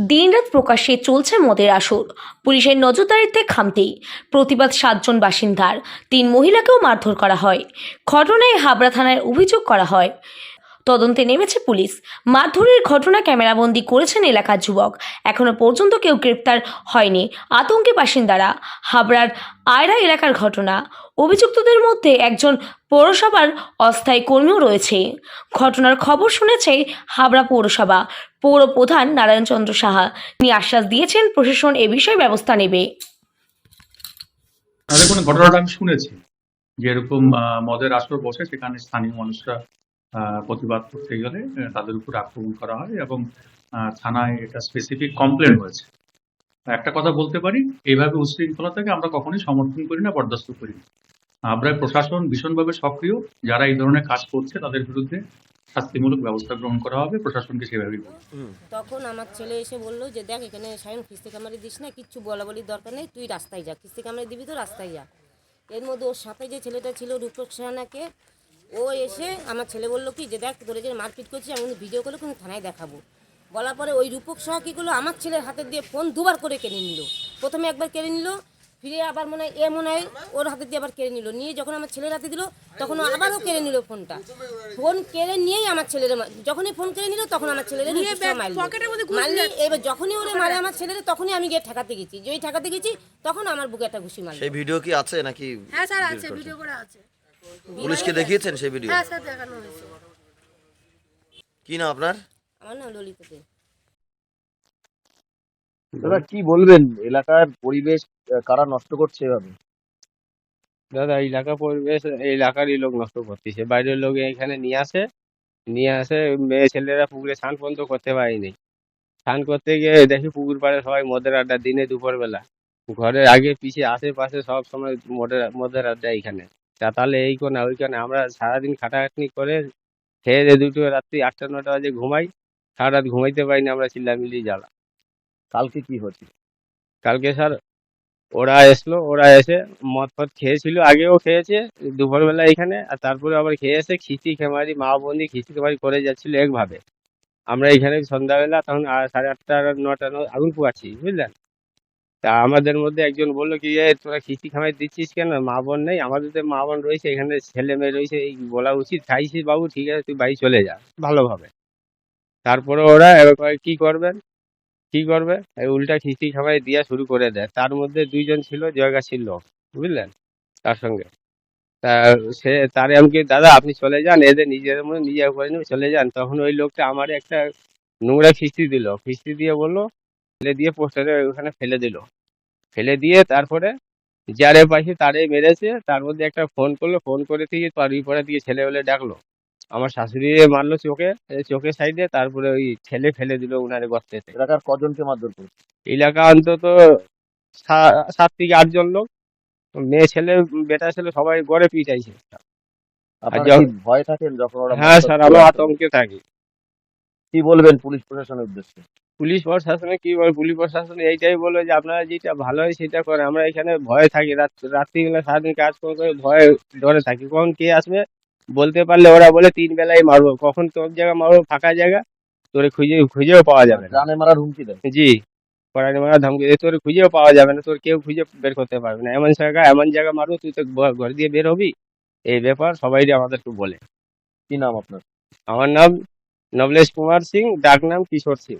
দিনরাত প্রকাশ্যে চলছে মদের আসর। পুলিশের নজরদারিতে খামতেই প্রতিবাদ সাতজন বাসিন্দার। তিন মহিলাকেও মারধর করা হয়। ঘটনায় হাবড়া থানায় অভিযোগ করা হয়। তদন্তে নেমেছে পুলিশ। মারধরের ঘটনা ক্যামেরাবন্দি করেছেন এলাকার যুবক। এখনও পর্যন্ত কেউ গ্রেপ্তার হয়নি। আতঙ্কে বাসিন্দারা। হাবড়ার আয়রা এলাকার ঘটনা। অভিযুক্তদের মধ্যে একজন পৌরসভার অস্থায়ী কর্মীও রয়েছে। ঘটনার খবর শুনেছে হাবড়া পৌরসভা। পৌর প্রধান নারায়ণচন্দ্র সাহা। তিনি আশ্বাস দিয়েছেন, প্রশাসন এ বিষয়ে ব্যবস্থা নেবে। দেখুন, ঘটনাটা আমি শুনেছি যে এরকম মদের আসর বসে সেখানে স্থানীয় মানুষরা প্রতিবাদ করতে গেলে তাদের উপর আক্রমণ করা হয় এবং থানায় এটা স্পেসিফিক কমপ্লেন হয়েছে একটা কথা বলতে পারি, এইভাবে উশৃঙ্খলতাকে আমরা কখনোই সমর্থন করি না, বরদাস্ত করি না। আমরা প্রশাসন ভীষণভাবে সক্রিয়, যারা এই ধরনের কাজ করছে তাদের বিরুদ্ধে শাস্তিমূলক ব্যবস্থা গ্রহণ করা হবে প্রশাসনকে সেভাবেই। তখন আমার ছেলে এসে বলল যে দেখ এখানে সায়ন কিস্তি কামারি দিস না কিচ্ছু বলা বলির দরকার নেই তুই রাস্তায় যা কিস্তি কামারি দিবি তো রাস্তায় যা। এর মধ্যে ওর সাথে যে ছেলেটা ছিল রূপক সাহানাকে ও এসে আমার ছেলে বলল কি যে দেখ তোরে যে মারপিট করছি আমি কিন্তু ভিডিও করে কিন্তু থানায় দেখাবো। বলার পরে ওই রূপক সাহা কী করল? আমার ছেলের হাতে দিয়ে ফোন দুবার করে কেড়ে নিল। প্রথমে একবার কেড়ে নিল ফিরে আবার মনে হয় এ মনে হয় ওর হাতে দিয়ে আবার কেড়ে নিল। নিয়ে যখন আমার ছেলের হাতে দিল তখন ও আবারও কেড়ে নিল ফোনটা। ফোন কেড়ে নিয়েই আমার ছেলের যখনই ফোন কেড়ে নিল তখন আমার ছেলের মারলি। এবার যখনই ওরে মারে আমার ছেলের তখনই আমি গিয়ে ঠেকাতে গেছি। যেই ঠেকাতে গেছি তখন আমার বুকে একটা ঘুষি মারল। সেই ভিডিও কি আছে নাকি হ্যাঁ স্যার আছে ভিডিও করে আছে। পুলিশকে দেখিয়েছেন সেই ভিডিও? হ্যাঁ স্যার দেখানো হয়েছে। কি না আপনার? আমার নাম ললিতা দাদা, কি বলবেন? এলাকার পরিবেশ কারা নষ্ট করছে এভাবে? দাদা, এলাকা পরিবেশ, এলাকারই লোক নষ্ট করতেছে। বাইরের লোক এখানে নিয়ে আসে নিয়ে আসে মেয়ে ছেলেরা পুকুরে স্নান পর্যন্ত করতে পারেনি। স্নান করতে গিয়ে দেখি পুকুর পাড়ে সবাই মদের আড্ডা, দিনে দুপুর বেলা ঘরের আগে, পিছে, আশেপাশে সব সময় মদের মদের আড্ডা এখানে। তা তাহলে এই কোনা ওই কোনা আমরা সারাদিন খাটাখাটনি করে খেয়ে দুটো রাত্রি আটটা, নটা বাজে ঘুমাই। সারা রাত ঘুমাইতে পারি না আমরা, চিল্লামিল্লি জ্বালা। কালকে কি হচ্ছে কালকে স্যার, ওরা এসলো, ওরা এসে মদ ফদ খেয়েছিল, আগেও খেয়েছে, দুপুরবেলা এখানে, আর তারপরে আবার খেয়ে এসে খিচি খেমারি, মা বন্দি খিচি খেমারি করে যাচ্ছিল একভাবে। আমরা এখানে সন্ধ্যাবেলা তখন সাড়ে আটটা, নটা আগুন পোয়াচ্ছি বুঝলেন? তা আমাদের মধ্যে একজন বলল কি তোরা খিচি খামাই দিচ্ছিস কেন? মা বোন নেই, আমাদের তো মা বোন রয়েছে, এখানে ছেলে মেয়ে রয়েছে, এই বলা উচিত। খাইছিস বাবু, ঠিক আছে, তুই বাড়ি চলে যা, ভালোভাবে। তারপরে ওরা এবার কি করবেন? কি করবে? এই উল্টা খিস্তি খাওয়াই দিয়া শুরু করে দেয়। তার মধ্যে দুইজন ছিল জয়গাছির লোক, বুঝলেন? তার সঙ্গে। তা সে, তারে আমাকে দাদা, আপনি চলে যান, এদের নিজেদের মধ্যে নিজে করে নেবে চলে যান। তখন ওই লোকটা আমার একটা নোংরা খিস্তি দিল। খিস্তি দিয়ে বলল, ফেলে দিয়ে পোস্টারে ওখানে ফেলে দিল। ফেলে দিয়ে তারপরে যারে পাইছে তারে মেরেছে। তার মধ্যে একটা ফোন করল। ফোন করে থেকে তার পরে দিয়ে ছেলেবেলে ডাকলো। আমার শাশুড়ি মারলো চোখে চোখের সাইডে তারপরে ওই ছেলে ফেলে দিল উনারে গর্তেতে। এলাকার কজনকে মারধর করছে? এলাকা অন্তত সাত থেকে আটজন লোক। মেয়ে ছেলে বেটা ছেলে সবাই গড়ে পিটাইছে। যখন- ভয় থাকেন যখন ওরা হ্যাঁ স্যার করে? আমরা আতঙ্কে থাকি। কি বলবেন পুলিশ প্রশাসনের উদ্দেশ্যে? পুলিশ প্রশাসনে কি বলে? পুলিশ প্রশাসন এইটাই বলে যে আপনারা যেটা ভালো হয় সেটা করে আমরা এখানে ভয়ে থাকি। রাত রাত্রিবেলা সারাদিন কাজ করে করে ভয়ে ডরে থাকি। কখন কে আসবে? বলতে পারলে ওরা বলে তিন বেলায় মারবো। কখন তোর জায়গা মারবো ফাঁকা জায়গা তোরে খুঁজে খুঁজেও পাওয়া যাবে না। জানে মারার হুমকি দেয়। জি কড়াই মারা ধমকি দিয়ে। তোর খুঁজেও পাওয়া যাবে না তোর কেউ খুঁজে বের করতে পারবে না। এমন জায়গা এমন জায়গা মারবো তুই তো ঘ- ঘর দিয়ে বের হবি? এই ব্যাপার সবাই আমাদেরকে বলে। কি নাম আপনার? আমার নাম নবলেশ কুমার সিং ডাক নাম কিশোর সিং।